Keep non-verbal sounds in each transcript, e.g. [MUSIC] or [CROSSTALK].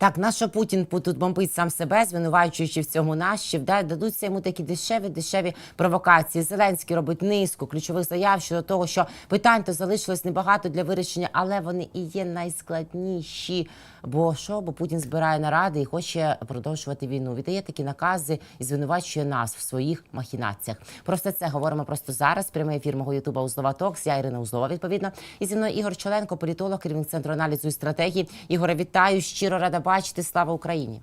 Так, нащо Путін тут бомбить сам себе, звинувачуючи в цьому нас, чи вда- дадуться йому такі дешеві, дешеві провокації. Зеленський робить низку ключових заяв щодо того, що питань то залишилось небагато для вирішення, але вони і є найскладніші. Бо що? Бо Путін збирає наради і хоче продовжувати війну. Віддає такі накази і звинувачує нас в своїх махінаціях. Про все це говоримо просто зараз. Прямий ефір мого Ютуба Узлова Токс. Я Ірина Узлова, відповідно. І зі мною Ігор Чоленко, політолог, керівник центру аналізу і стратегії. Ігоре, вітаю, щиро рада бачити. Слава Україні!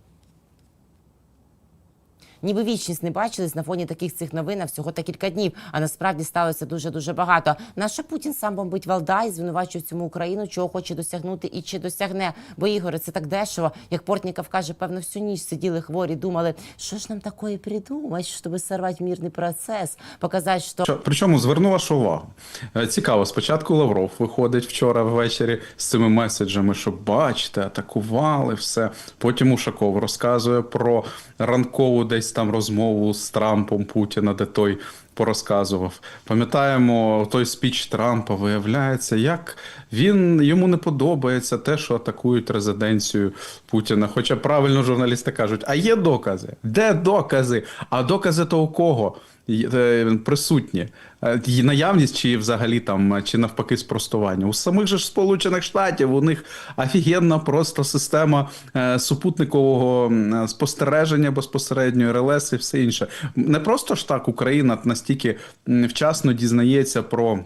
Ніби вічність не бачились на фоні таких цих новин всього та кілька днів. А насправді сталося дуже дуже багато. Нащо Путін сам бомбить Валдай, звинувачує цьому Україну, чого хоче досягнути і чи досягне. Бо Ігоре, це так дешево. Як Портніков каже, певно, всю ніч сиділи хворі, думали, що ж нам такое придумати, щоб сорвати мирний процес, показати, що Що- Причому зверну вашу увагу. Е, Цікаво, спочатку Лавров виходить вчора ввечері з цими меседжами, що бачите, атакували все. Потім Ушаков розказує про ранкову десь там розмову з Трампом Путіна, де той порозказував. Пам'ятаємо той спіч Трампа, виявляється, як він йому не подобається те, що атакують резиденцію Путіна. Хоча правильно журналісти кажуть, а є докази? Де докази? А докази то у кого? Е, присутні. Е, її Наявність чи взагалі там, е, чи навпаки спростування. У самих же ж Сполучених Штатів у них офігенна просто система е, супутникового е, спостереження безпосередньо, РЛС і все інше. Не просто ж так Україна настільки вчасно дізнається про.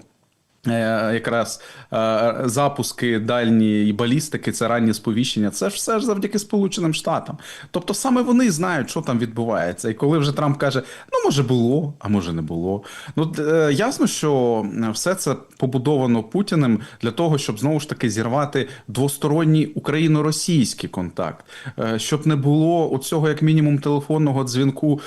Е, Якраз е, запуски дальні балістики, це раннє сповіщення. Це ж все ж завдяки Сполученим Штатам. Тобто саме вони знають, що там відбувається. І коли вже Трамп каже: ну може було, а може не було. Ну е, ясно, що все це побудовано Путіним для того, щоб знову ж таки зірвати двосторонній україно-російський контакт, щоб не було оцього як мінімум телефонного дзвінку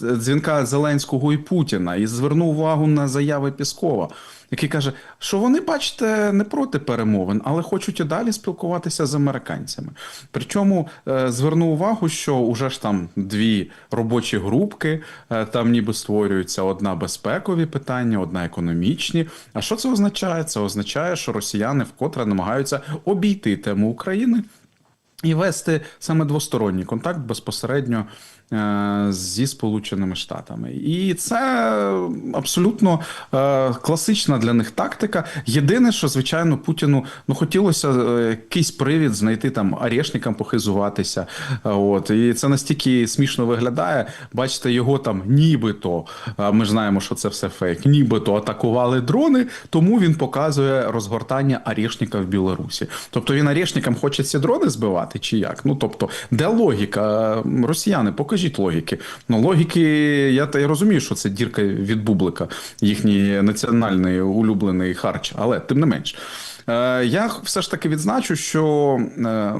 дзвінка Зеленського і Путіна. І звернув увагу на заяви Піскова який каже, що вони, бачите, не проти перемовин, але хочуть і далі спілкуватися з американцями. Причому е, зверну увагу, що уже ж там дві робочі групки, е, там ніби створюються одна безпекові питання, одна економічні. А що це означає? Це означає, що росіяни вкотре намагаються обійти тему України. І вести саме двосторонній контакт безпосередньо зі Сполученими Штатами, і це абсолютно е, класична для них тактика. Єдине, що звичайно Путіну ну хотілося е, якийсь привід знайти там арешникам похизуватися. Е, От і це настільки смішно виглядає. Бачите, його там нібито. Ми знаємо, що це все фейк. Нібито атакували дрони, тому він показує розгортання арешника в Білорусі. Тобто він арешникам хоче ці дрони збивати, чи як? Ну тобто, де логіка? Росіяни, покажіть логіки. Ну логіки, я та я розумію, що це дірка від бублика, їхній національний улюблений харч, але тим не менш. Е, Я все ж таки відзначу, що е,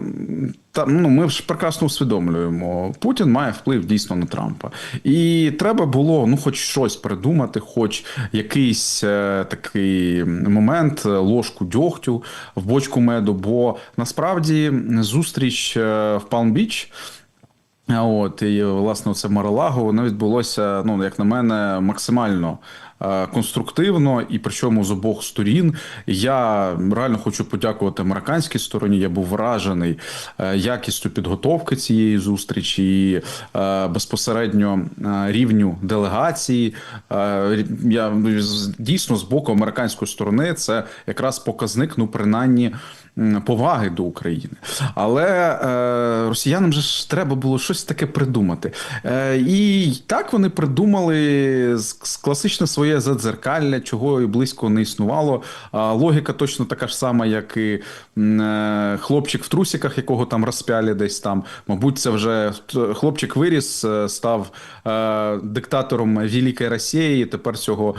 та ну ми ж прекрасно усвідомлюємо, Путін має вплив дійсно на Трампа, і треба було ну, хоч щось придумати, хоч якийсь е, такий момент, ложку дьогтю в бочку меду. Бо насправді зустріч в Палм-Біч. От і власне це Маралаго воно відбулося, ну як на мене, максимально е, конструктивно, і причому з обох сторін. Я реально хочу подякувати американській стороні. Я був вражений е, якістю підготовки цієї зустрічі, і е, безпосередньо е, рівню делегації. Е, Я ну, дійсно з боку американської сторони це якраз показник, ну принаймні. Поваги до України, але е, росіянам же ж треба було щось таке придумати. Е, і так вони придумали класичне своє задзеркалля, чого і близько не існувало. Логіка точно така ж сама, як і е, хлопчик в трусиках, якого там розпяли десь там. Мабуть, це вже хлопчик виріс, е, став е, диктатором Великої Росії. Тепер цього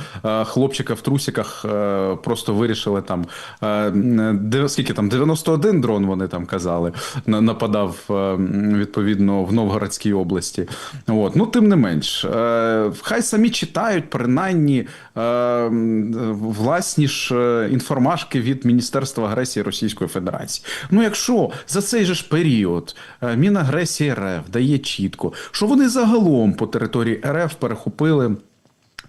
хлопчика в трусиках е, просто вирішили там де, скільки там 91 дрон вони там казали, нападав е, відповідно в Новгородській області. От. Ну, тим не менш, е, хай самі читають принаймні е, власні ж інформашки від Міністерства агресії Російської Федерації. Ну, якщо за цей же ж період Мінагресії РФ дає чітко, що вони загалом по території РФ перехопили.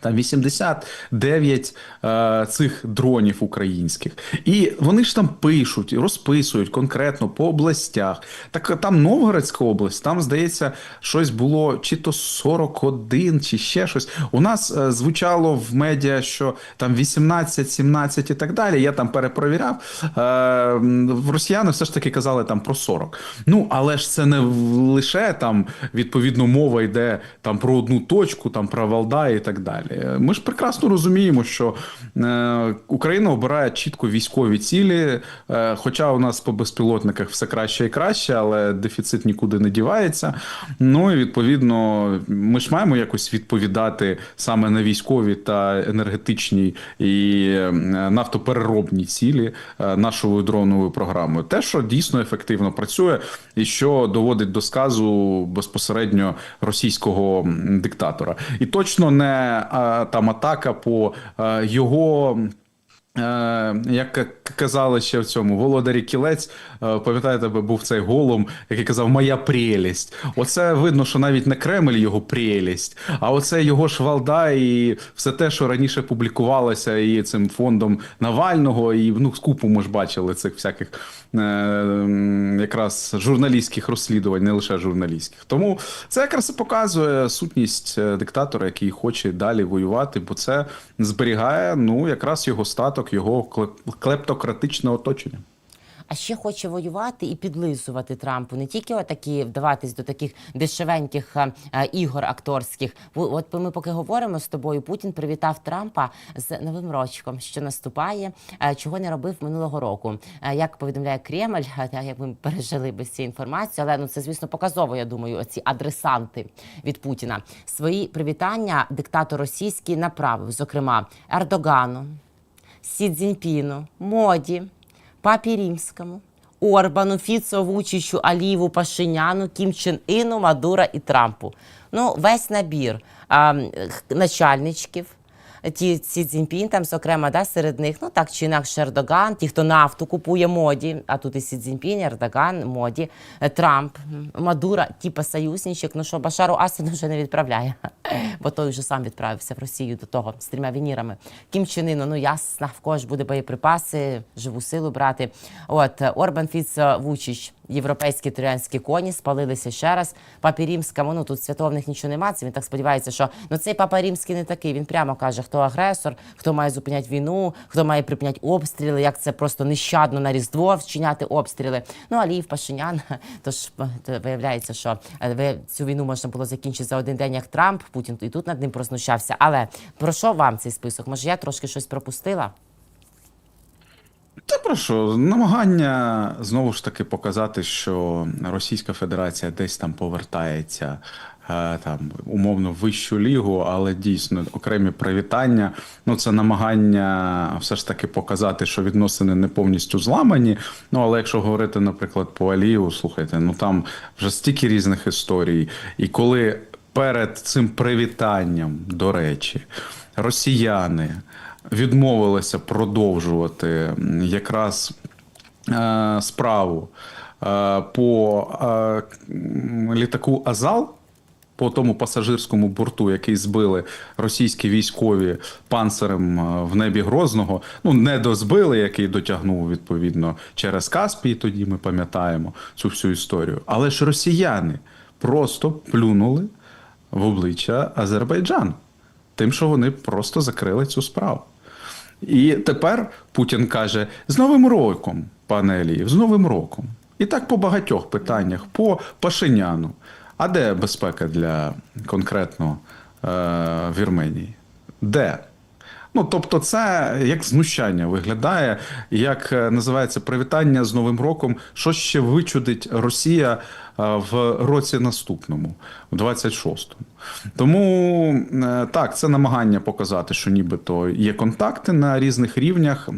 Там 89 е, цих дронів українських. І вони ж там пишуть, розписують конкретно по областях. Так там Новгородська область, там, здається, щось було чи то 41, чи ще щось. У нас е, звучало в медіа, що там 18, 17 і так далі. Я там перепровіряв. Е, росіяни все ж таки казали там про 40. Ну, але ж це не лише там відповідно мова йде там про одну точку, там про Валдай і так далі. Ми ж прекрасно розуміємо, що е, Україна обирає чітко військові цілі. Е, хоча у нас по безпілотниках все краще і краще, але дефіцит нікуди не дівається. Ну і відповідно, ми ж маємо якось відповідати саме на військові та енергетичні і е, нафтопереробні цілі е, нашою дроновою програмою. Те, що дійсно ефективно працює, і що доводить до сказу безпосередньо російського диктатора, і точно не е, там атака по е, його. Е, Як казали ще в цьому володарі кілець, е, пам'ятаєте, був цей голум, який казав Моя прелість. Оце видно, що навіть не Кремль його прелість, а оце його ж Валда і все те, що раніше публікувалося і цим фондом Навального, і ну, скупу ми ж бачили цих всяких е, якраз журналістських розслідувань, не лише журналістських. Тому це якраз і показує сутність е, диктатора, який хоче далі воювати, бо це зберігає ну якраз його статок, його кле- клептократичне оточення. А ще хоче воювати і підлизувати Трампу, не тільки отакі вдаватись до таких дешевеньких е, е, ігор акторських. От ми поки говоримо з тобою, Путін привітав Трампа з новим рочком, що наступає, е, чого не робив минулого року. Е, Як повідомляє Кремль, та як ми пережили без цієї інформації, але ну це звісно показово. Я думаю, оці адресанти від Путіна свої привітання диктатор російський направив, зокрема Ердогану, Сі Цзіньпіну, Моді, Папі Римському, Орбану, Фіцо, Вучичу, Алієву, Пашиняну, Кім Чен Іну, Мадура і Трампу. Ну, весь набір а, начальничків. Ті Сі Цзіньпін, там, зокрема, да, серед них, ну так чи інакше Ердоган, ті, хто нафту купує моді, а тут і Сі Цзіньпін, Ердоган, моді, е, Трамп, Мадура, типа союзничок. Ну що, Башару Асаду вже не відправляє, [LAUGHS] бо той вже сам відправився в Росію до того з трьома вінірами. Кім Іну, ну ясно, в кого буде боєприпаси, живу силу брати. От е, Орбан Фіц Вучич. Європейські троянські коні спалилися ще раз. Папі Римському, ну тут святого в них нічого немає. Це він так сподівається, що ну цей папа римський не такий. Він прямо каже, хто агресор, хто має зупиняти війну, хто має припиняти обстріли, як це просто нещадно на різдво вчиняти обстріли. Ну Аліїв Пашинян, [LAUGHS] тож е, то виявляється, що е, ви- цю війну можна було закінчити за один день, як Трамп. Путін і тут над ним прознущався. Але про що вам цей список? Може, я трошки щось пропустила? Та про що? Намагання знову ж таки показати, що Російська Федерація десь там повертається е, там умовно в вищу лігу, але дійсно окремі привітання. Ну це намагання все ж таки показати, що відносини не повністю зламані. Ну але якщо говорити, наприклад, по Алієву, слухайте, ну там вже стільки різних історій, і коли перед цим привітанням, до речі, росіяни відмовилися продовжувати якраз е, справу е, по е, літаку Азал. По тому пасажирському борту, який збили російські військові панцирем в небі Грозного, ну не дозбили, який дотягнув відповідно через Каспій. Тоді ми пам'ятаємо цю всю історію. Але ж росіяни просто плюнули в обличчя Азербайджану, тим, що вони просто закрили цю справу. І тепер Путін каже: з Новим роком, пане Еліїв, з Новим роком. І так по багатьох питаннях, по Пашиняну. А де безпека для конкретно е, Вірменії? Де? Ну, тобто, це як знущання виглядає, як е, називається привітання з Новим роком. Що ще вичудить Росія е, в році наступному, в 26-му. Тому е, так, це намагання показати, що нібито є контакти на різних рівнях.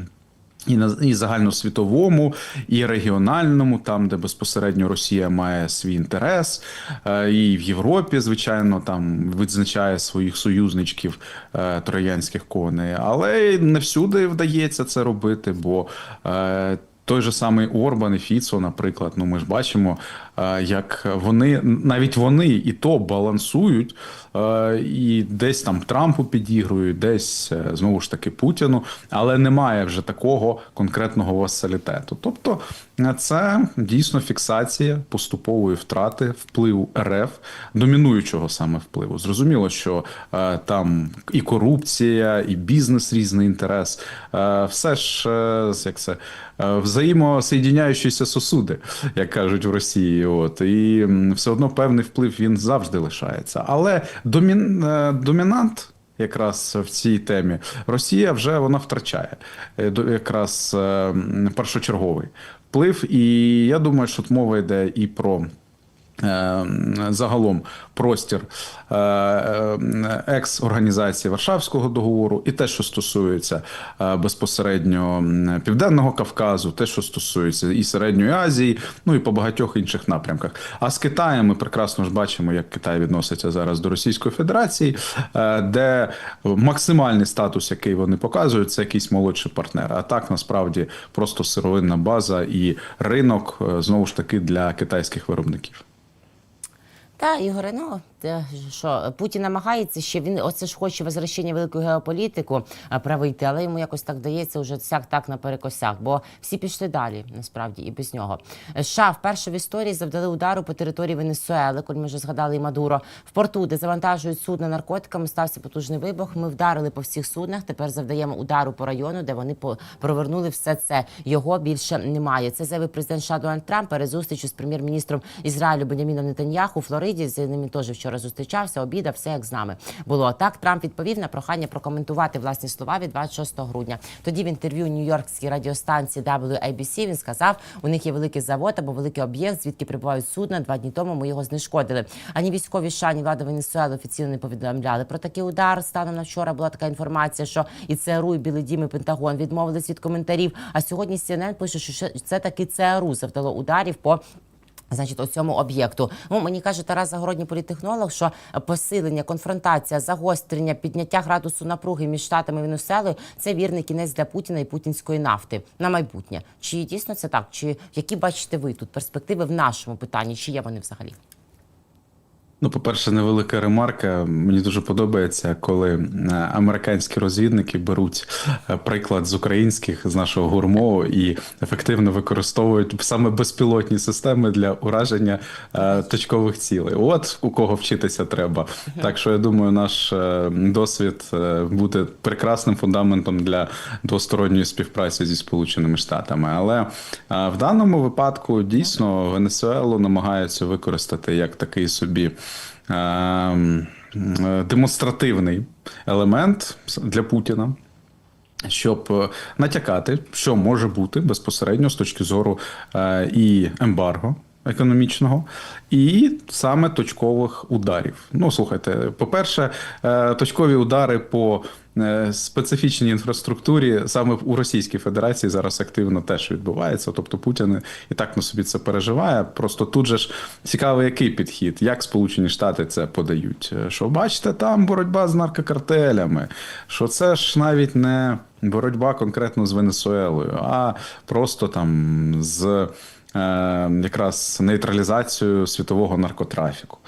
І на і загальносвітовому, і регіональному, там, де безпосередньо Росія має свій інтерес, е, і в Європі, звичайно, там відзначає своїх союзничків е, троянських коней, але не всюди вдається це робити, бо е, той же самий Орбан і Фіцо, наприклад, ну ми ж бачимо, як вони навіть вони і то балансують, е, і десь там Трампу підігрують, десь е, знову ж таки Путіну, але немає вже такого конкретного васалітету. Тобто е, це дійсно фіксація поступової втрати впливу РФ, домінуючого саме впливу. Зрозуміло, що е, там і корупція, і бізнес різний інтерес, е, все ж е, як це е, сосуди, як кажуть в Росії. От і все одно певний вплив він завжди лишається. Але домін, е, домінант. Якраз в цій темі Росія вже вона втрачає е, якраз е, першочерговий вплив, і я думаю, що мова йде і про загалом простір е, е, екс-організації Варшавського договору, і те, що стосується е, безпосередньо Південного Кавказу, те, що стосується і Середньої Азії, ну і по багатьох інших напрямках. А з Китаєм ми прекрасно ж бачимо, як Китай відноситься зараз до Російської Федерації, е, де максимальний статус, який вони показують, це якийсь молодший партнер. А так насправді просто сировинна база і ринок е, знову ж таки для китайських виробників. Та Ігоре, ну те, що Путін намагається ще він оце ж хоче возвращення велику геополітику правити, але йому якось так дається вже сяк так наперекосях, бо всі пішли далі, насправді, і без нього. США вперше в історії завдали удару по території Венесуели, коли ми вже згадали і Мадуро. В порту, де завантажують судна наркотиками, стався потужний вибух. Ми вдарили по всіх суднах. Тепер завдаємо удару по району, де вони провернули все це. Його більше немає. Це заявив президент США Дональд Трамп перед зустрічю з прем'єр-міністром Ізраїлю Беняміном Нетаньяху у Флориді. З ними теж вчора зустрічався. Обідав, все як з нами було. Так Трамп відповів на прохання прокоментувати власні слова від 26 грудня. Тоді в інтерв'ю Нью-Йоркській радіостанції WABC він сказав, у них є великий завод або великий об'єкт, звідки прибувають судна. Два дні тому ми його знешкодили. Ані військові США, ні влада Венесуели офіційно не повідомляли про такий удар. Станом на вчора була така інформація, що і ЦРУ, і Білий Дім, і Пентагон відмовились від коментарів. А сьогодні CNN пише, що це таки ЦРУ завдало ударів по. Значить, у цьому об'єкту. Ну, мені каже Тарас Загородній політехнолог, що посилення, конфронтація, загострення, підняття градусу напруги між штатами і Венесуелою – це вірний кінець для Путіна і путінської нафти на майбутнє. Чи дійсно це так? Чи які бачите ви тут перспективи в нашому питанні? Чи є вони взагалі? Ну, по-перше, невелика ремарка. Мені дуже подобається, коли е, американські розвідники беруть е, приклад з українських, з нашого гурмо і ефективно використовують саме безпілотні системи для ураження е, точкових цілей. От у кого вчитися треба. Так що я думаю, наш досвід буде прекрасним фундаментом для двосторонньої співпраці зі Сполученими Штатами. Але в даному випадку дійсно Венесуелу намагаються використати як такий собі. Ем, е, Демонстративний елемент для Путіна, щоб е, натякати, що може бути безпосередньо з точки зору е, і ембарго. Економічного і саме точкових ударів. Ну слухайте, по-перше, е, точкові удари по е, специфічній інфраструктурі саме у Російській Федерації зараз активно теж відбувається. Тобто Путін і так на собі це переживає. Просто тут же ж цікавий, який підхід, як Сполучені Штати це подають. Е, Що бачите, там боротьба з наркокартелями, що це ж навіть не боротьба конкретно з Венесуелою, а просто там з. Е, Якраз нейтралізацію світового наркотрафіку.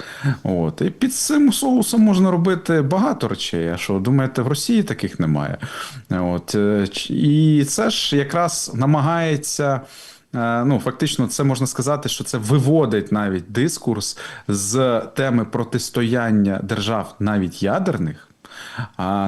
От. І під цим соусом можна робити багато речей. А що думаєте, в Росії таких немає? От. е, І це ж якраз намагається. е, Ну, фактично, це можна сказати, що це виводить навіть дискурс з теми протистояння держав, навіть ядерних,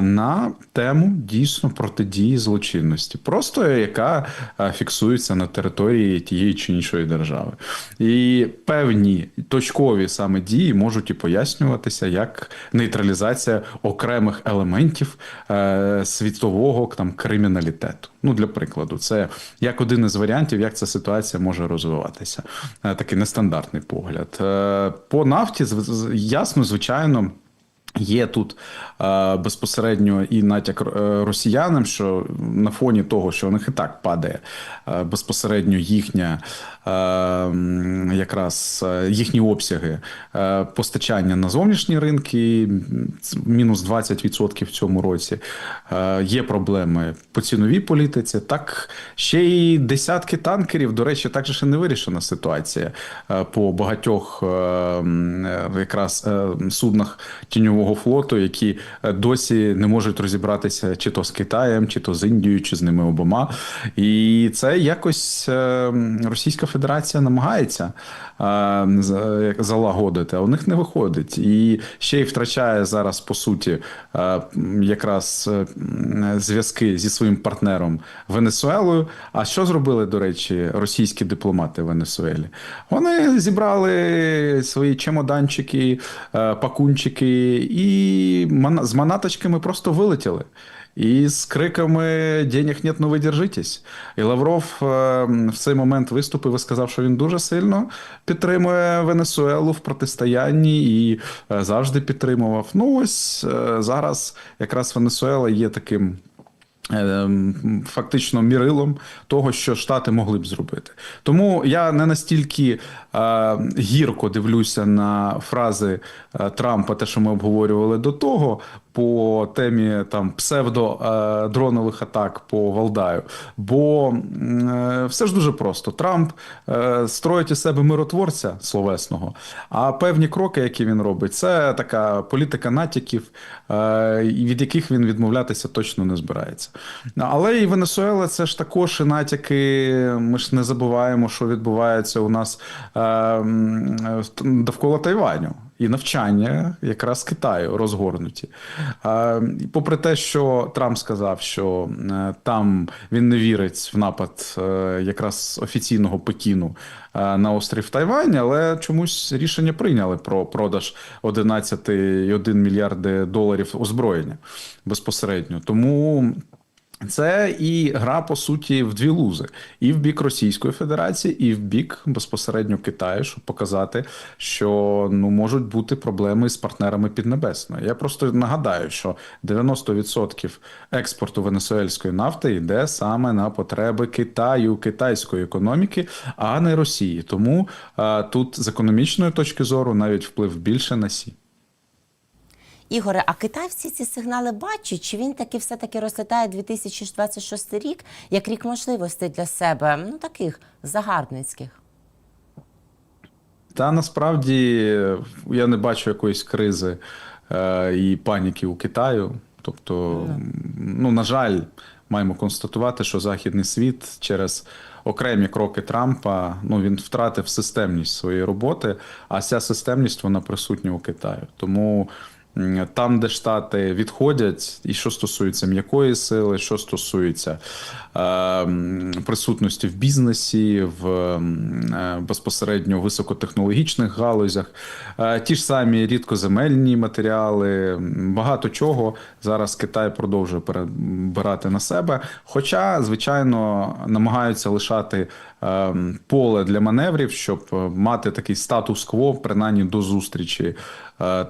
на тему дійсно протидії злочинності, просто яка фіксується на території тієї чи іншої держави. І певні точкові саме дії можуть і пояснюватися як нейтралізація окремих елементів е, світового там криміналітету. Ну, для прикладу, це як один із варіантів, як ця ситуація може розвиватися. Е, Такий нестандартний погляд. Е, По нафті, ясно, звичайно. Є тут е, безпосередньо і натяк е, росіянам, що на фоні того, що у них і так падає е, безпосередньо їхня е, якраз е, їхні обсяги е, постачання на зовнішні ринки, мінус 20% в цьому році. Е, Є проблеми по ціновій політиці. Так ще й десятки танкерів. До речі, також ще не вирішена ситуація е, по багатьох е, якраз е, суднах тіньового флоту, які е, досі не можуть розібратися чи то з Китаєм, чи то з Індією, чи з ними обома. І це якось е, Російська Федерація намагається е, залагодити, а у них не виходить. І ще й втрачає зараз по суті якраз зв'язки зі своїм партнером Венесуелою. А що зробили, до речі, російські дипломати в Венесуелі? Вони зібрали свої чемоданчики, пакунчики і з манаточками просто вилетіли. І з криками «Денег нет, ну ви держитесь». І Лавров е, в цей момент виступив і сказав, що він дуже сильно підтримує Венесуелу в протистоянні і е, завжди підтримував. Ну ось е, зараз якраз Венесуела є таким. Ем, Фактично мірилом того, що Штати могли б зробити. Тому я не настільки е, гірко дивлюся на фрази е, Трампа, те, що ми обговорювали до того, по темі там псевдо-дронових атак по Валдаю. Бо е, все ж дуже просто. Трамп е, строїть із себе миротворця словесного, а певні кроки, які він робить, це така політика натяків, е, від яких він відмовлятися точно не збирається. Але і Венесуела це ж також і натяки. Ми ж не забуваємо, що відбувається у нас е, е, довкола Тайваню. І навчання якраз Китаю розгорнуті. Попри те, що Трамп сказав, що е, там він не вірить в напад е, якраз офіційного Пекіну е, на острів Тайвань, але чомусь рішення прийняли про продаж 11,1 мільярди доларів озброєння безпосередньо. Тому. Це і гра по суті в дві лузи, і в бік Російської Федерації, і в бік безпосередньо Китаю, щоб показати, що ну можуть бути проблеми з партнерами Піднебесної. Я просто нагадаю, що 90% експорту венесуельської нафти йде саме на потреби Китаю, китайської економіки, а не Росії. Тому а, тут з економічної точки зору навіть вплив більше на сі. Ігоре, а Китай всі ці сигнали бачить? Чи він таки все-таки розглядає 2026 рік як рік можливостей для себе, ну таких загарбницьких? Та насправді я не бачу якоїсь кризи е, і паніки у Китаю. Тобто, ну на жаль, маємо констатувати, що західний світ через окремі кроки Трампа ну він втратив системність своєї роботи, а ця системність вона присутня у Китаю. Тому там, де штати відходять, і що стосується м'якої сили, що стосується е, присутності в бізнесі, в е, безпосередньо високотехнологічних галузях, е, ті ж самі рідкоземельні матеріали, багато чого зараз Китай продовжує перебирати на себе. Хоча, звичайно, намагаються лишати е, поле для маневрів, щоб е, мати такий статус-кво, принаймні до зустрічі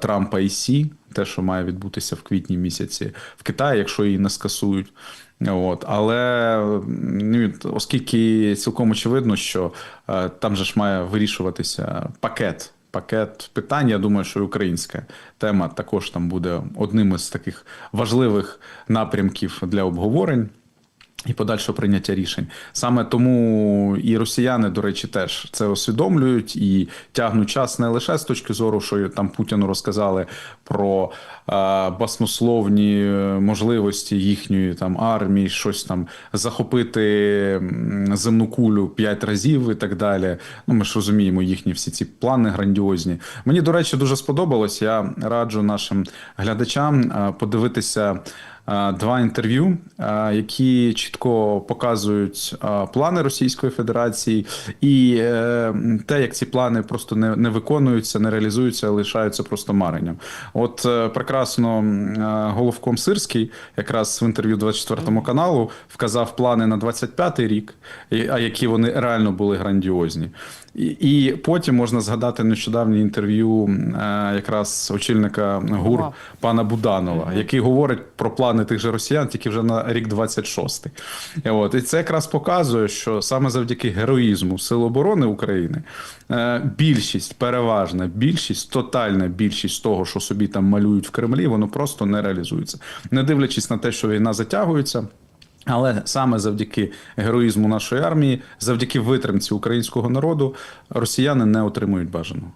Трампа і Сі, те, що має відбутися в квітні місяці в Китаї, якщо її не скасують. От, але ну, оскільки цілком очевидно, що е, там же ж має вирішуватися пакет. Пакет питань, я думаю, що і українська тема також там буде одним із таких важливих напрямків для обговорень і подальшого прийняття рішень. Саме тому і росіяни, до речі, теж це усвідомлюють і тягнуть час не лише з точки зору, що там Путіну розказали про е, баснословні можливості їхньої там армії, щось там захопити земну кулю п'ять разів і так далі. Ну, ми ж розуміємо їхні всі ці плани грандіозні. Мені, до речі, дуже сподобалось. Я раджу нашим глядачам е, подивитися два інтерв'ю, е, які чітко показують е, плани Російської Федерації і е, те, як ці плани просто не, не виконуються, не реалізуються, а лишаються просто маренням. От е, прекрасно е, головком Сирський, якраз в інтерв'ю 24 каналу, вказав плани на 25-й рік, а які вони реально були грандіозні. І, потім можна згадати нещодавнє інтерв'ю е, якраз очільника ГУР пана Буданова, який говорить про плани тих же росіян тільки вже на рік 26. І От і це якраз показує, що саме завдяки героїзму Сил оборони України е, більшість, переважна більшість, тотальна більшість того, що собі там малюють в Кремлі, воно просто не реалізується, не дивлячись на те, що війна затягується. Але саме завдяки героїзму нашої армії, завдяки витримці українського народу, росіяни не отримують бажаного.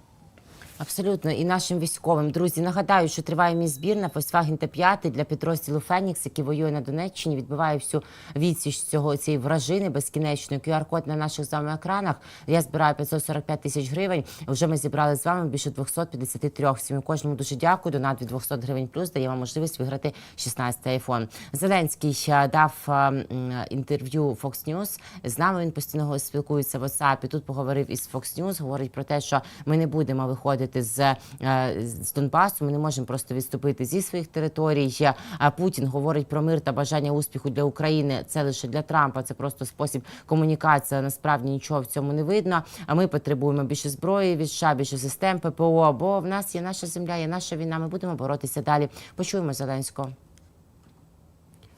Абсолютно, і нашим військовим друзі нагадаю, що триває мій збір на Volkswagen Т5 для підрозділу Фенікс, який воює на Донеччині. Відбиває всю відсіч цього цієї вражини безкінечної. QR-код на наших з вами екранах. Я збираю 545 тисяч гривень. Вже ми зібрали з вами більше 253. Всім і кожному дуже дякую. Донат від 200 гривень плюс дає вам можливість виграти 16 айфон. Зеленський е, дав е, інтерв'ю Fox News. З нами він постійно спілкується в WhatsApp. Тут поговорив із Fox News, говорить про те, що ми не будемо виходити з, е, з Донбасу. Ми не можемо просто відступити зі своїх територій. А Путін говорить про мир та бажання успіху для України. Це лише для Трампа. Це просто спосіб комунікації. Насправді нічого в цьому не видно. А ми потребуємо більше зброї від США, більше систем ППО. Бо в нас є наша земля, є наша війна. Ми будемо боротися далі. Почуємо Зеленського.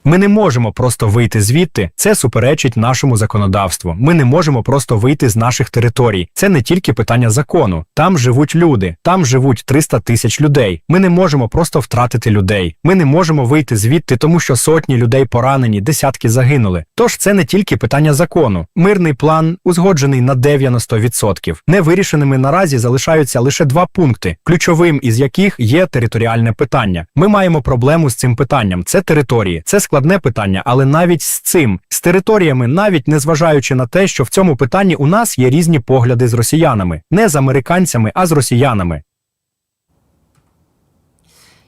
Ми не можемо просто вийти звідти. Це суперечить нашому законодавству. Ми не можемо просто вийти з наших територій. Це не тільки питання закону. Там живуть люди, там живуть 300 тисяч людей. Ми не можемо просто втратити людей. Ми не можемо вийти звідти, тому що сотні людей поранені, десятки загинули. Тож це не тільки питання закону. Мирний план узгоджений на 90%. Невирішеними наразі залишаються лише два пункти, ключовим із яких є територіальне питання. Ми маємо проблему з цим питанням. Це території, це складне питання, але навіть з цим, з територіями, навіть не зважаючи на те, що в цьому питанні у нас є різні погляди з росіянами, не з американцями, а з росіянами.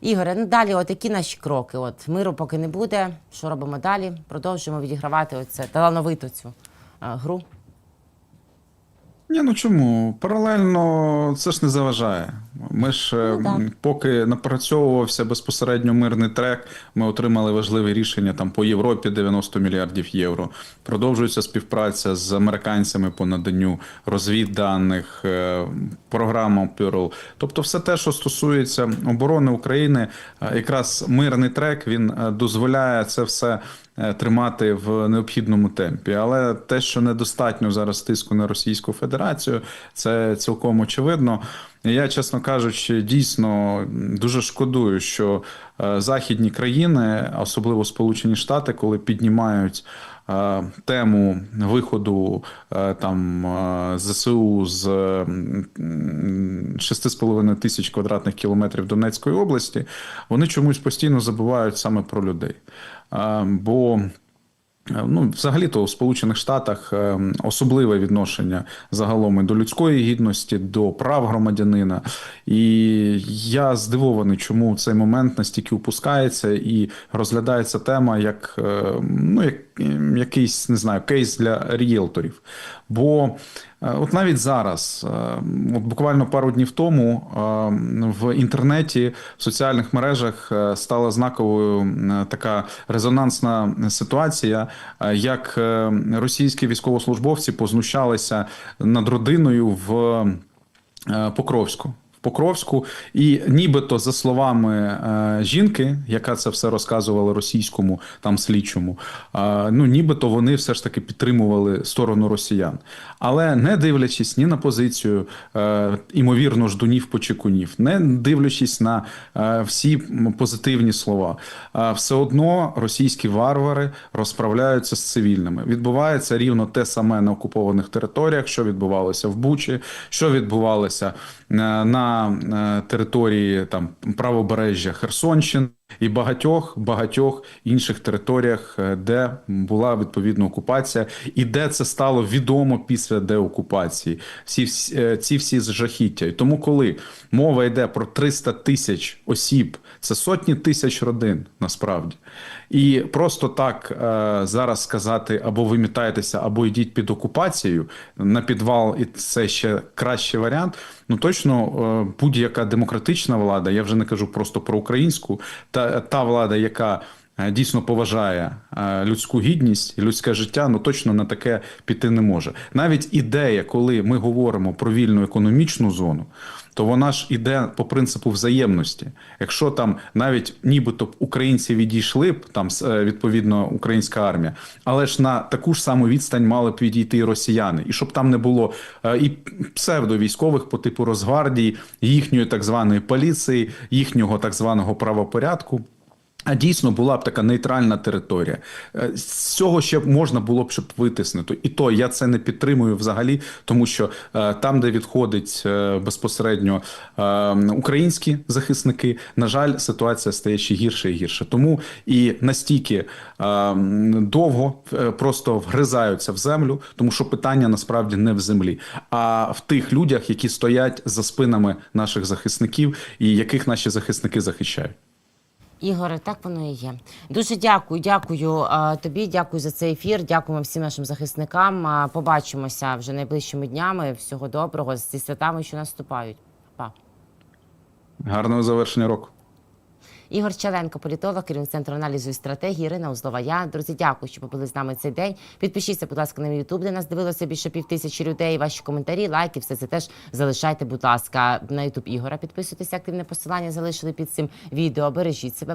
Ігоре, ну далі, от які наші кроки? От миру поки не буде. Що робимо далі? Продовжуємо відігравати оце талановиту цю а, гру. Ні, ну чому? Паралельно це ж не заважає. Ми ж Ну, да. поки напрацьовувався безпосередньо мирний трек, ми отримали важливі рішення там по Європі 90 мільярдів євро. Продовжується співпраця з американцями по наданню розвідданих, е, програма Pearl. Тобто, все те, що стосується оборони України, е, якраз мирний трек він е, дозволяє це все тримати в необхідному темпі. Але те, що недостатньо зараз тиску на Російську Федерацію, це цілком очевидно. Я, чесно кажучи, дійсно дуже шкодую, що е, західні країни, особливо Сполучені Штати, коли піднімають е, тему виходу е, там е, ЗСУ з м, м, 6,5 тисяч квадратних кілометрів Донецької області, вони чомусь постійно забувають саме про людей. Е, Бо Е, Ну, взагалі-то в Сполучених Штатах е, особливе відношення загалом і до людської гідності, до прав громадянина. І я здивований, чому цей момент настільки упускається і розглядається тема як, е, ну, як якийсь не знаю, кейс для рієлторів. Бо е, от навіть зараз, е, от буквально пару днів тому, е, в інтернеті, в соціальних мережах е, стала знаковою е, така резонансна ситуація, е, як е, російські військовослужбовці познущалися над родиною в е, Покровську. Покровську, і нібито за словами е, жінки, яка це все розказувала російському там слідчому, е, ну нібито вони все ж таки підтримували сторону росіян, але не дивлячись ні на позицію е, імовірно ждунів почекунів, не дивлячись на е, всі позитивні слова, е, все одно російські варвари розправляються з цивільними. Відбувається рівно те саме на окупованих територіях, що відбувалося в Бучі, що відбувалося е, на е, території там правобережжя Херсонщини. і багатьох багатьох інших територіях, е, де була відповідна окупація, і де це стало відомо після деокупації. Всі всі- е, ці всі жахіття. І тому, коли мова йде про 300 тисяч осіб, це сотні тисяч родин насправді. І просто так е, зараз сказати або вимітайтеся, або йдіть під окупацією на підвал, і це ще кращий варіант. Ну точно е, будь-яка демократична влада, я вже не кажу просто про українську, та та влада, яка е, дійсно поважає е, людську гідність і людське життя, ну точно на таке піти не може. Навіть ідея, коли ми говоримо про вільну економічну зону, то вона ж іде по принципу взаємності. Якщо там навіть нібито українці відійшли б там е, відповідно українська армія, але ж на таку ж саму відстань мали б відійти і росіяни, і щоб там не було е, і псевдовійськових по типу Росгвардії, їхньої так званої поліції, їхнього так званого правопорядку. А дійсно була б така нейтральна територія. Е, З цього ще можна було б щоб витиснути. І то я це не підтримую взагалі, тому що е, там, де відходить е, безпосередньо українські захисники, на жаль, ситуація стає ще гірше і гірше. Тому і настільки довго просто вгризаються в землю, тому що питання насправді не в землі, а в тих людях, які стоять за спинами наших захисників і яких наші захисники захищають. Ігоре, так воно і є. Дуже дякую, дякую тобі, дякую за цей ефір. Дякуємо всім нашим захисникам. Побачимося вже найближчими днями. Всього доброго зі святами, що наступають. Па. Гарного завершення року. Ігор Чаленко, політолог, керівник центру аналізу і стратегії. Ірина Узлова. Я друзі, дякую, що побули з нами цей день. Підпишіться, будь ласка, на мій Ютуб, де нас дивилося більше пів тисячі людей. Ваші коментарі, лайки, все це теж залишайте, будь ласка, на Ютуб Ігора. Підписуйтесь, активне посилання залишили під цим відео. Бережіть себе.